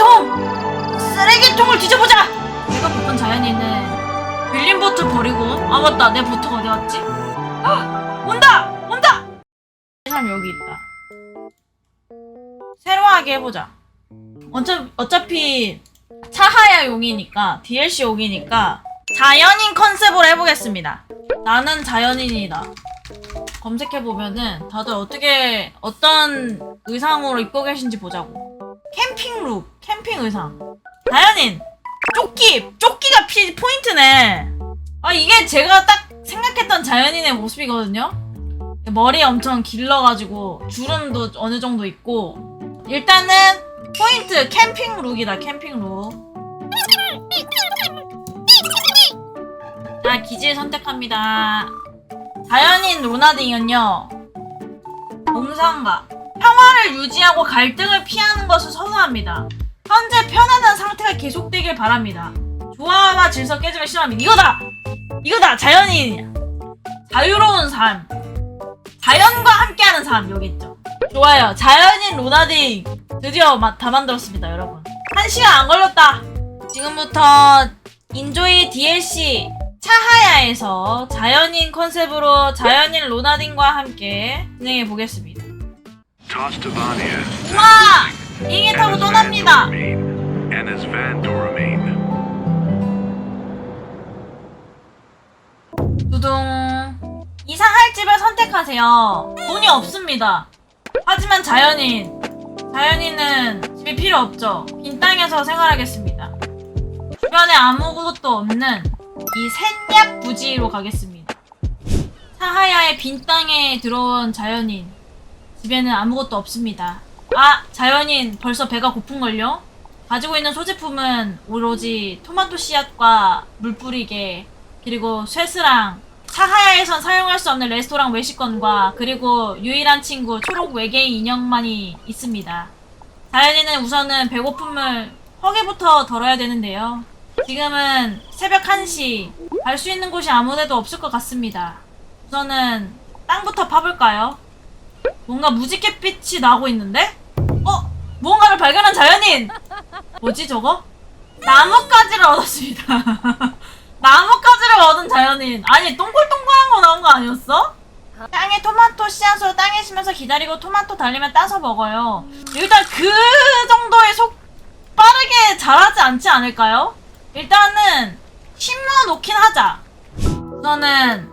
쓰레기통! 쓰레기통을 뒤져보자! 내가 고픈 자연이는 빌린 보트 버리고 아 맞다 내 보트가 어디 갔지? 아, 온다! 온다! 이 사람 여기 있다 새로하게 해보자 어차, 어차피 차하야 용이니까 DLC 용이니까 자연인 컨셉으로 해보겠습니다 나는 자연인이다 검색해보면은 다들 어떻게 어떤 의상으로 입고 계신지 보자고 캠핑 룩 캠핑 의상. 자연인! 조끼! 조끼가 피, 포인트네. 아 이게 제가 딱 생각했던 자연인의 모습이거든요? 머리 엄청 길러가지고 주름도 어느 정도 있고. 일단은 포인트 캠핑 룩이다 캠핑 룩. 자, 기질 선택합니다. 자연인 로나딩은요, 동상가. 평화를 유지하고 갈등을 피하는 것을 선호합니다. 현재 편안한 상태가 계속되길 바랍니다. 조화와 질서 깨짐을 싫어합니다. 이거다! 이거다! 자연인이야. 자유로운 삶. 자연과 함께하는 삶, 여기 있죠. 좋아요. 자연인 로나딩. 드디어 마- 다 만들었습니다, 여러분. 한 시간 안 걸렸다. 지금부터 인조이 DLC 차하야에서 자연인 컨셉으로 자연인 로나딘과 함께 진행해 보겠습니다. 우와! 비행기 타고 떠납니다. And his van to remain. 두둥. 이상할 집을 선택하세요. 돈이 없습니다. 하지만 자연인. 자연인은 집이 필요 없죠. 빈 땅에서 생활하겠습니다. 주변에 아무것도 없는 이 셋얍 부지로 가겠습니다. 사하야의 빈 땅에 들어온 자연인. 집에는 아무것도 없습니다. 아, 자연인 벌써 배가 고픈걸요? 가지고 있는 소지품은 오로지 토마토 씨앗과 물 뿌리개, 그리고 쇠스랑, 사하야에선 사용할 수 없는 레스토랑 외식권과 그리고 유일한 친구 초록 외계인 인형만이 있습니다. 자연이는 우선은 배고픔을 허기부터 덜어야 되는데요. 지금은 새벽 1시. 갈 수 있는 곳이 아무데도 없을 것 같습니다. 우선은 땅부터 파볼까요? 뭔가 무지갯빛이 나고 있는데? 어? 무언가를 발견한 자연인! 뭐지 저거? 나뭇가지를 얻었습니다. 나뭇가지를 얻은 자연인. 아니 동글동글한 거 나온 거 아니었어? 땅에 토마토 씨앗으로 땅에 심어서 기다리고 토마토 달리면 따서 먹어요. 일단 그 정도의 속 빠르게 자라지 않지 않을까요? 일단은 심어 놓긴 하자. 우선은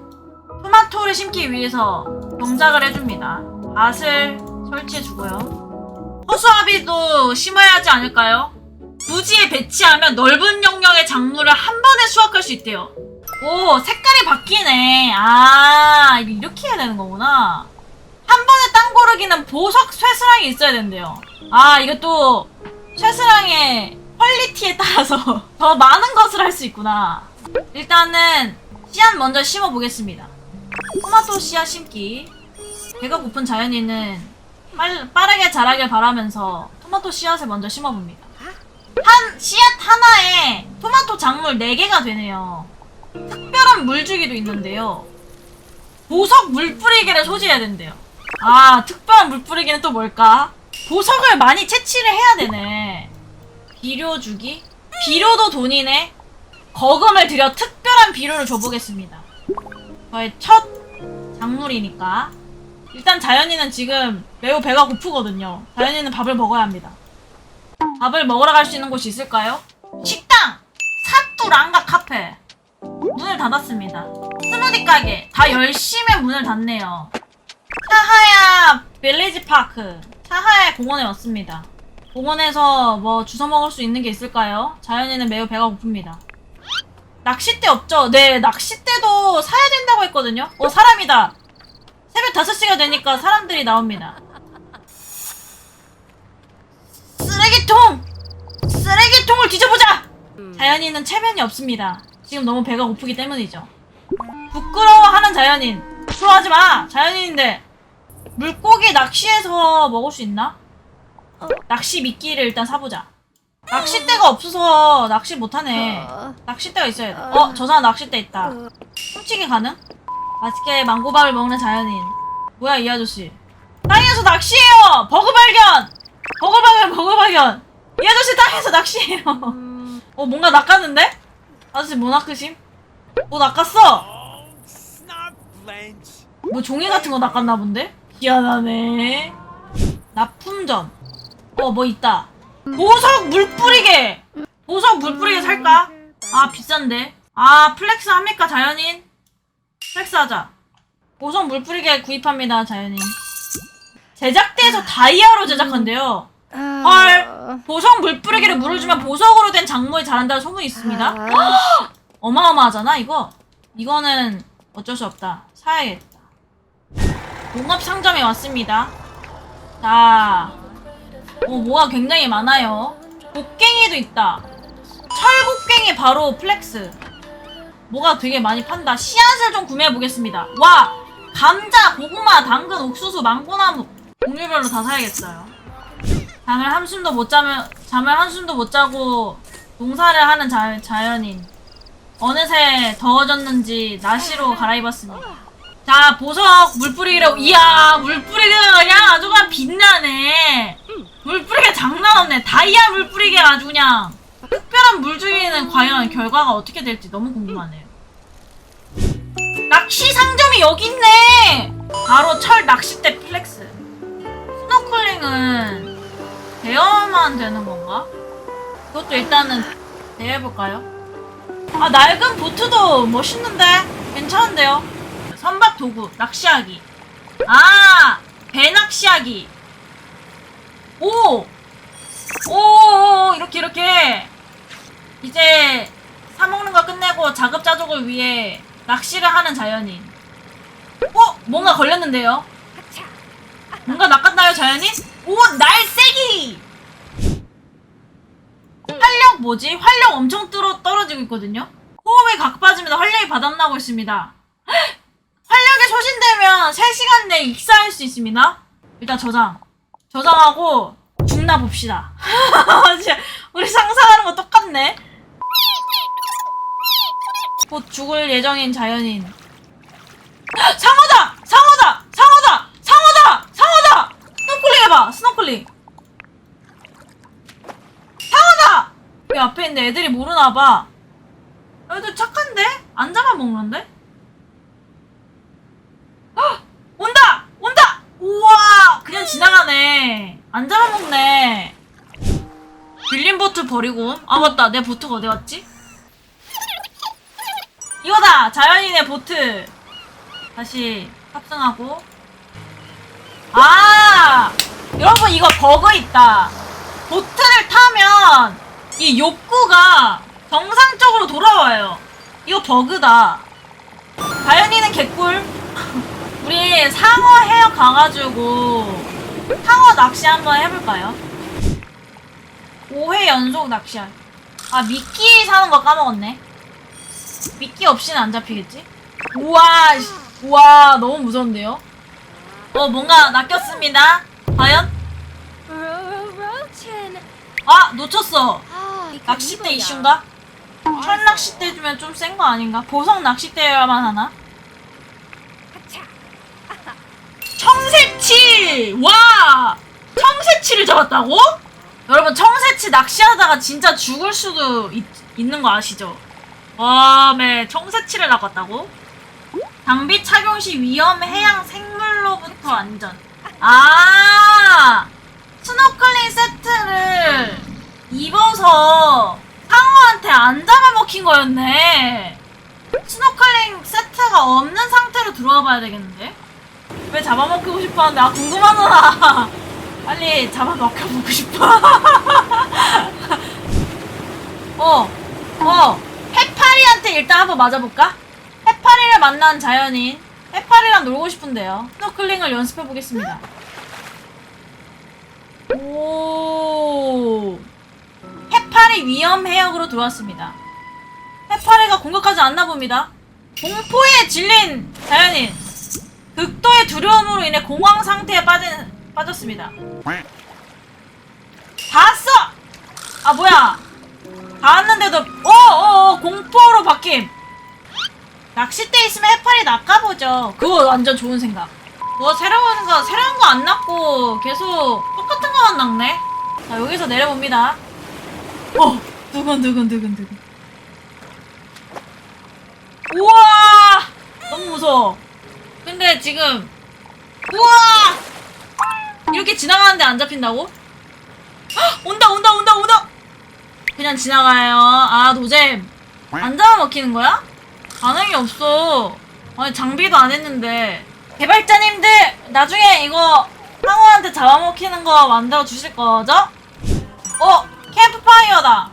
토마토를 심기 위해서 동작을 해줍니다. 밭을 설치해주고요. 허수아비도 심어야 하지 않을까요? 부지에 배치하면 넓은 영역의 작물을 한 번에 수확할 수 있대요. 오, 색깔이 바뀌네. 아, 이렇게 해야 되는 거구나. 한 번에 땅 고르기는 보석 쇠스랑이 있어야 된대요. 아, 이것도 쇠스랑의 퀄리티에 따라서 더 많은 것을 할 수 있구나. 일단은 씨앗 먼저 심어 보겠습니다. 토마토 씨앗 심기. 배가 고픈 자연이는 빨, 빠르게 자라길 바라면서 토마토 씨앗을 먼저 심어봅니다. 한 씨앗 하나에 토마토 작물 4개가 되네요. 특별한 물주기도 있는데요. 보석 물 뿌리기를 소지해야 된대요. 아, 특별한 물 뿌리기는 또 뭘까? 보석을 많이 채취를 해야 되네. 비료 주기? 비료도 돈이네. 거금을 들여 특별한 비료를 줘보겠습니다. 저의 첫 작물이니까. 일단 자연이는 지금 매우 배가 고프거든요. 자연이는 밥을 먹어야 합니다. 밥을 먹으러 갈 수 있는 곳이 있을까요? 식당! 사뚜 랑가 카페. 문을 닫았습니다. 스무디 가게. 다 열심히 문을 닫네요. 차하야 빌리지 파크. 차하야 공원에 왔습니다. 공원에서 뭐 주워 먹을 수 있는 게 있을까요? 자연이는 매우 배가 고픕니다. 낚싯대 없죠? 네, 낚싯대도 사야 된다고 했거든요? 어, 사람이다. 새벽 5시가 되니까 사람들이 나옵니다. 쓰레기통! 쓰레기통을 뒤져보자! 자연인은 체면이 없습니다. 지금 너무 배가 고프기 때문이죠. 부끄러워하는 자연인. 부끄러워하지 마! 자연인인데. 물고기 낚시해서 먹을 수 있나? 낚시 미끼를 일단 사보자. 낚싯대가 없어서 낚시 못하네. 낚싯대가 있어야 돼. 어, 저 사람 낚싯대 있다. 훔치기 가능? 맛있게 망고밥을 먹는 자연인. 뭐야, 이 아저씨. 땅에서 낚시해요! 버그 발견! 버그 발견, 버그 발견! 이 아저씨 땅에서 낚시해요. 어, 뭔가 낚았는데? 아저씨 뭐 낚으심? 뭐 낚았어? 뭐 종이 같은 거 낚았나 본데? 희한하네. 납품전. 어, 뭐 있다. 보석 물 뿌리게! 보석 물 뿌리게 살까? 아, 비싼데. 아, 플렉스 합니까, 자연인? 플렉스 하자. 보석 물 뿌리게 구입합니다, 자연인. 제작대에서 다이아로 제작한대요. 헐. 보석 물 뿌리기를 물을 주면 보석으로 된 작물이 자란다는 소문이 있습니다. 어마어마하잖아, 이거. 이거는 어쩔 수 없다. 사야겠다. 농업 상점에 왔습니다. 자, 어, 뭐가 굉장히 많아요. 곡괭이도 있다. 철곡괭이 바로 플렉스. 뭐가 되게 많이 판다. 씨앗을 좀 구매해 보겠습니다. 와! 감자, 고구마, 당근, 옥수수, 망고나무. 종류별로 다 사야겠어요. 잠을 한숨도 못 자면, 잠을 한숨도 못 자고 농사를 하는 자, 자연인. 어느새 더워졌는지 나시로 갈아입었습니다. 자, 보석 물 뿌리기라고. 이야, 물 뿌리기가 그냥 아주 그냥 빛나네. 물 뿌리기 장난 없네. 다이아 물 뿌리기가 아주 그냥. 특별한 물 주기는 과연 결과가 어떻게 될지 너무 궁금하네요. 낚시 상점이 여기 있네! 바로 철 낚싯대 플렉스. 스노클링은 대여만 되는 건가? 그것도 일단은 대여해볼까요? 아, 낡은 보트도 멋있는데? 괜찮은데요? 선박 도구, 낚시하기. 아! 배 낚시하기. 오! 오, 이렇게, 이렇게. 이제, 사먹는 거 끝내고 자급자족을 위해 낚시를 하는 자연인. 어? 뭔가 걸렸는데요? 뭔가 낚았나요, 자연인? 오, 날쌔기! 활력 뭐지? 활력 엄청 떨어, 떨어지고 있거든요? 호흡이 각 빠지면 활력이 바닥나고 있습니다. 헉! 활력이 소진되면 3시간 내에 익사할 수 있습니다. 일단 저장. 저장하고 죽나 봅시다. 우리 상상하는 거 똑같네. 곧 죽을 예정인 자연인. 헉! 상어다! 상어다! 상어다! 상어다! 상어다! 스노클링 해봐! 스노클링. 상어다! 이 앞에 있는데 애들이 모르나봐. 애들 착한데? 안 잡아먹는데? 헉! 온다! 온다! 우와! 그냥 지나가네. 안 잡아먹네. 빌린 보트 버리고. 아, 맞다. 내 보트가 어디 갔지? 이거다! 자연인의 보트. 다시 탑승하고. 아! 여러분, 이거 버그 있다. 보트를 타면 이 욕구가 정상적으로 돌아와요. 이거 버그다. 자연이는 개꿀. 우리 상어 헤어 가가지고 상어 낚시 한번 해볼까요? 5회 연속 낚시할. 아 미끼 사는 거 까먹었네. 미끼 없이는 안 잡히겠지? 우와, 씨, 우와 너무 무서운데요? 어 뭔가 낚였습니다. 과연? 아 놓쳤어. 아, 낚싯대 이슈인가? 철 낚싯대 주면 좀 센 거 아닌가? 보석 낚싯대여야만 하나? 청새치! 와! 청새치를 잡았다고? 여러분 청새치 낚시하다가 진짜 죽을 수도 있, 있는 거 아시죠? 와, 매 청새치를 낚았다고? 장비 착용 시 위험 해양 생물로부터 안전. 아! 스노클링 세트를 입어서 상어한테 안 잡아먹힌 거였네. 스노클링 세트가 없는 상태로 들어와 봐야 되겠는데? 왜 잡아먹히고 싶어 하는데, 아, 궁금하구나. 빨리 잡아먹혀보고 싶어. 어, 어, 해파리한테 일단 한번 맞아볼까? 해파리를 만난 자연인. 해파리랑 놀고 싶은데요. 스노클링을 연습해보겠습니다. 오. 해파리 위험 해역으로 들어왔습니다. 해파리가 공격하지 않나 봅니다. 공포에 질린 자연인. 극도의 두려움으로 인해 공황 상태에 빠진, 빠졌습니다. 다 왔어! 아, 뭐야. 다 왔는데도, 어, 공포로 바뀜. 낚싯대 있으면 해파리 낚아보죠. 그거 완전 좋은 생각. 뭐, 새로운 거, 새로운 거 안 낚고 계속 똑같은 거만 낚네? 자, 여기서 내려봅니다. 어, 두근 두근 두근 두근. 우와, 너무 무서워. 근데 지금 우와, 이렇게 지나가는데 안 잡힌다고? 헉, 온다 온다 온다. 그냥 지나가요. 아 노잼 안 잡아먹히는 거야? 반응이 없어. 아니 장비도 안 했는데. 개발자님들 나중에 이거 상어한테 잡아먹히는 거 만들어 주실 거죠? 어 캠프파이어다.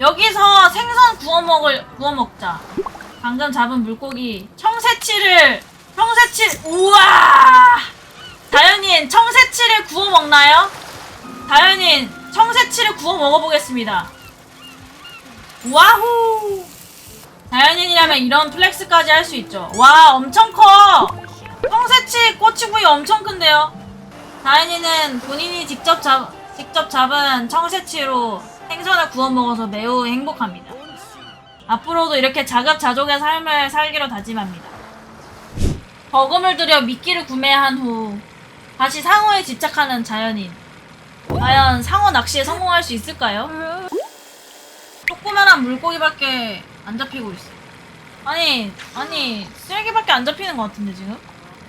여기서 생선 구워 먹을 구워 먹자. 방금 잡은 물고기 청새치를 청새치 우와 다현인 청새치를 구워 먹나요? 다현인 청새치를 구워 먹어보겠습니다. 와후 다현인이라면 이런 플렉스까지 할 수 있죠. 와 엄청 커. 청새치 꼬치구이 엄청 큰데요. 다현이는 본인이 직접 잡 직접 잡은 청새치로 생선을 구워 먹어서 매우 행복합니다. 앞으로도 이렇게 자급자족의 삶을 살기로 다짐합니다. 버금을 들여 미끼를 구매한 후 다시 상어에 집착하는 자연인. 과연 상어 낚시에 성공할 수 있을까요? 조그만한 물고기밖에 안 잡히고 있어. 아니, 아니, 쓰레기밖에 안 잡히는 것 같은데, 지금?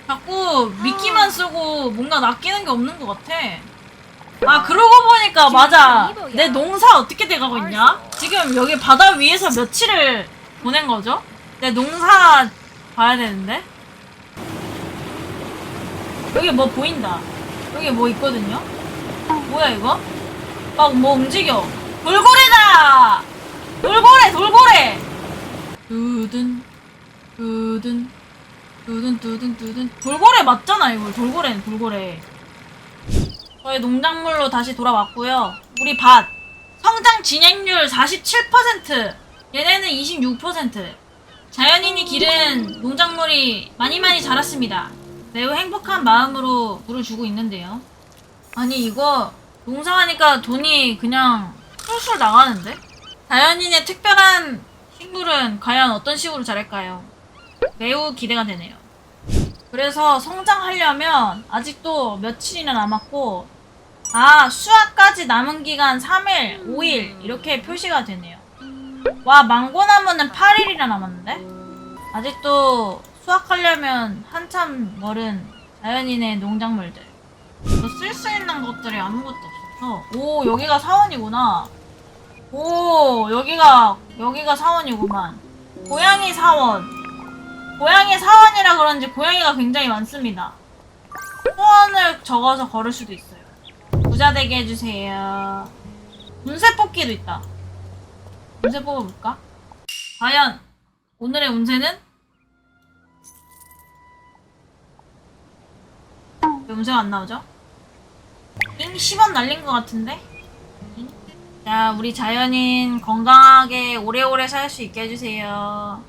자꾸 미끼만 쓰고 뭔가 낚이는 게 없는 것 같아. 아, 그러고 보니까, 맞아. 내 농사 어떻게 돼가고 있냐? 지금 여기 바다 위에서 며칠을 보낸 거죠? 내 농사 봐야 되는데? 여기 뭐 보인다. 여기 뭐 있거든요? 뭐야, 이거? 막 뭐 움직여. 돌고래다! 돌고래, 돌고래! 두둔, 두둔, 두둔, 두둔, 두둔. 돌고래 맞잖아, 이거. 돌고래는 돌고래. 저희 농작물로 다시 돌아왔고요. 우리 밭. 성장 진행률 47%. 얘네는 26%. 자연인이 기른 농작물이 많이 많이 자랐습니다. 매우 행복한 마음으로 물을 주고 있는데요. 아니 이거 농사하니까 돈이 그냥 술술 나가는데? 자연인의 특별한 식물은 과연 어떤 식으로 자랄까요? 매우 기대가 되네요. 그래서 성장하려면 아직도 며칠이나 남았고 아 수확까지 남은 기간 3일, 5일 이렇게 표시가 되네요. 와 망고나무는 8일이나 남았는데? 아직도 수확하려면 한참 멀은 자연인의 농작물들. 쓸 수 있는 것들이 아무것도 없어서. 오, 여기가 사원이구나. 오, 여기가, 여기가 사원이구만. 고양이 사원. 고양이 사원이라 그런지 고양이가 굉장히 많습니다. 소원을 적어서 걸을 수도 있어요. 부자 되게 해주세요. 운세 뽑기도 있다. 운세 뽑아볼까? 과연 오늘의 운세는? 왜 운세가 안 나오죠? 잉 10원 날린 것 같은데? 잉? 자, 우리 자연인 건강하게 오래오래 살 수 있게 해주세요.